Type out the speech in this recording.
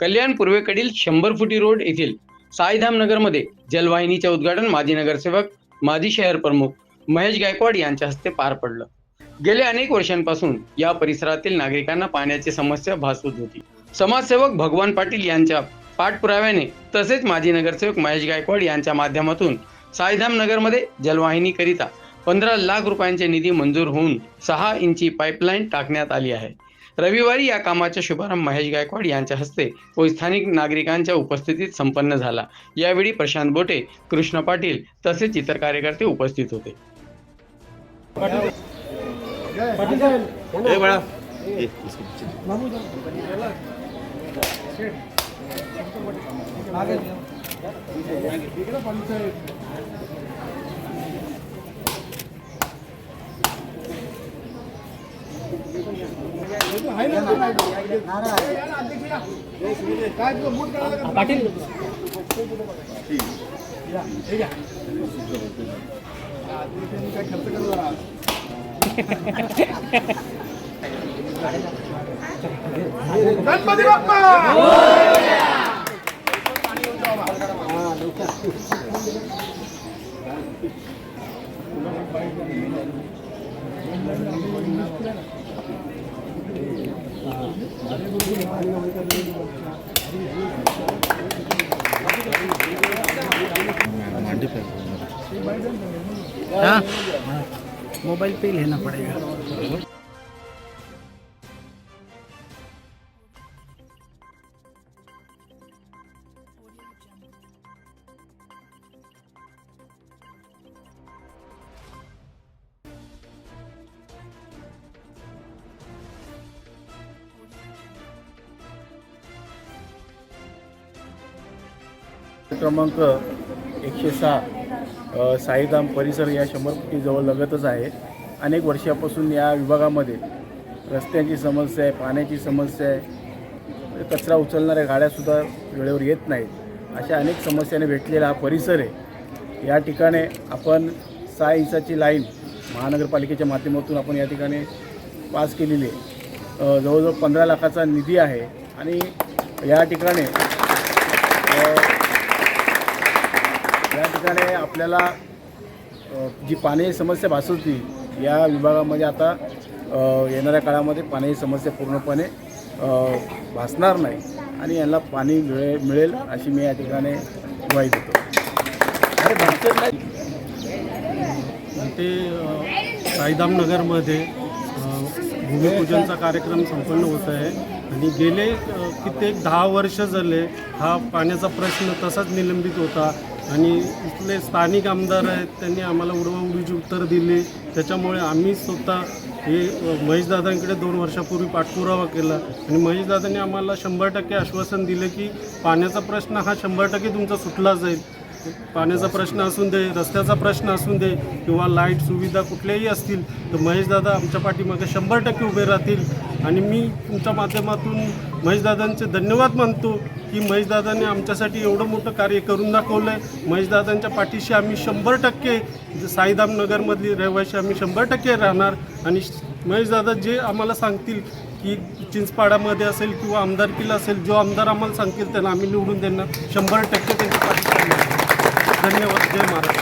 कल्याण पूर्वेकडील शंभर फुटी रोड येथील साईधाम नगरमध्ये जलवाहिनीचे उद्घाटन माजी नगरसेवक माजी शहर प्रमुख महेश गायकवाड यांच्या हस्ते पार पडलं. गेल्या अनेक वर्षांपासून या परिसरातील नागरिकांना पाण्याची समस्या भासवत होती. समाजसेवक भगवान पाटील यांच्या पाठपुराव्याने तसेच माजी नगरसेवक महेश गायकवाड यांच्या माध्यमातून साईधाम नगरमध्ये जलवाहिनीकरिता पंधरा लाख रुपयांचे निधी मंजूर होऊन सहा इंची पाईपलाईन टाकण्यात आली आहे. रविवारी या कामाचा शुभारंभ महेश गायकवाड यांच्या हस्ते व स्थानिक नागरिकांच्या उपस्थितीत संपन्न झाला. यावेळी प्रशांत बोटे कृष्ण पाटील तसेच इतर कार्यकर्ते उपस्थित होते. पाटील गणपती बाप्पा मोबाइल पे ही लेना पड़ेगा। क्रमांक एकशे सहा साईधाम परिसर या शंभर फुटीजवळ लगतच आहे. अनेक वर्षापासून या विभागामध्ये रस्त्यांची समस्या आहे पाण्याची समस्या आहे. कचरा उचलणाऱ्या गाड्यासुद्धा वेळेवर येत नाहीत. अशा अनेक समस्याने भेटलेला हा परिसर आहे. या ठिकाणी आपण सहा इंचाची लाईन महानगरपालिकेच्या माध्यमातून आपण या ठिकाणी पास केलेली आहे. जवळजवळ पंधरा लाखाचा निधी आहे आणि या ठिकाणी ठिकाणी आपल्याला जी पाणी समस्या भासवती या विभागामध्ये आता येणाऱ्या काळामध्ये पाण्याची समस्या पूर्णपणे भासणार नाही आणि यांना पाणी मिळे मिळेल अशी मी या ठिकाणी ग्वाही देतो. अरे भासत नाही. ते साईदामनगरमध्ये भूमिपूजनचा कार्यक्रम संपन्न होत आहे आणि गेले कित्येक दहा वर्ष झाले हा पाण्याचा प्रश्न तसाच निलंबित होता. आणि इथले स्थानिक आमदार आहेत त्यांनी आम्हाला उडवाउडीची उत्तर दिली. त्याच्यामुळे आम्ही स्वतः हे महेशदादांकडे दोन वर्षापूर्वी पाठपुरावा केला. आणि महेशदादांनी आम्हाला शंभर टक्के आश्वासन दिले की पाण्याचा प्रश्न हा शंभर टक्के तुमचा सुटला जाईल. पाण्याचा प्रश्न असून दे रस्त्याचा प्रश्न असून दे किंवा लाइट सुविधा कुठल्याही असतील तर महेशदादा आमच्या पाठीमागे शंभर टक्के उभे राहतील. आणि मी तुमच्या माध्यमातून महेशदादांचे धन्यवाद मानतो की महेशदादाने आमच्यासाठी एवढं मोठं कार्य करून दाखवलं आहे महेशदादांच्या पाठीशी आम्ही शंभर टक्के साईदामनगरमधली रहिवाशी आम्ही शंभर टक्के राहणार. आणि महेशदादा जे आम्हाला सांगतील की चिंचपाडामध्ये असेल किंवा आमदारकीला असेल जो आमदार आम्हाला सांगतील त्यांना आम्ही निवडून देणार. शंभर टक्के त्यांच्या पाठीशी धन्यवाद. जय महाराज.